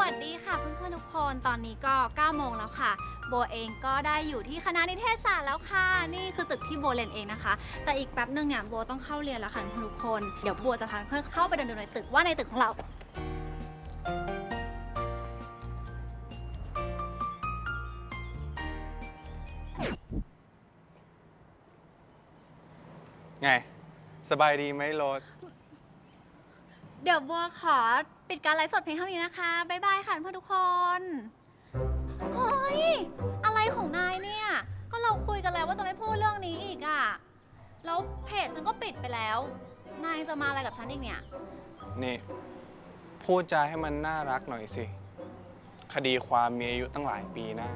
วัสดีค่ะเพื่อนๆทุกคนตอนนี้ก็9โมงแล้วค่ะ โบเองก็ได้อยู่ที่คณะนิเทศศาสตร์แล้วค่ะ นี่คือตึกที่โบเรียนเองนะคะ แต่อีกแป๊บนึงเนี่ยโบต้องเข้าเรียนแล้วค่ะเพื่อนทุกคนเดี๋ยวโบจะพาเพื่อนเข้าไปเดินดูในตึกว่าในตึกของเราไง สบายดีไหมโรส เดี๋ยวโบขอปิดการไลฟ์สดเพียงเท่านี้นะคะ บ๊ายบายค่ะเพื่อนๆทุกคนเฮ้ย อะไรของนายเนี่ย ก็เราคุยกันแล้วว่าจะไม่พูดเรื่องนี้อีกอะแล้วเพจฉันก็ปิดไปแล้ว นายจะมาอะไรกับฉันอีกเนี่ย นี่ พูดจาให้มันน่ารักหน่อยสิ คดีความมีอายุตั้งหลายปีนะ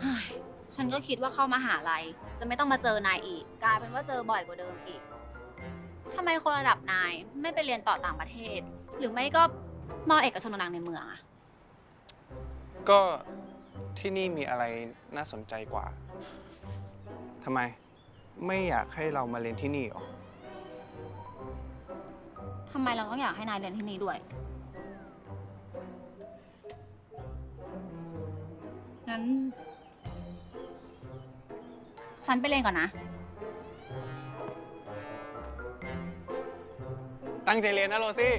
เฮ้ยฉันก็คิดว่าเข้ามาหาลัยจะไม่ต้องมาเจอนายอีก กลายเป็นว่าเจอบ่อยกว่าเดิมอีก ทำไมคนระดับนายไม่ไปเรียนต่อต่างประเทศ หรือไม่ก็มอเอกชนดังๆในเมืองอะก็ที่นี่มีอะไรน่าสนใจกว่าทำไมไม่อยากให้เรามาเรียนที่นี่หรอ ทำไมเราต้องอยากให้นายเรียนที่นี่ด้วย งั้น ฉันไปเรียนก่อนนะ ตั้งใจเรียนนะโรซี่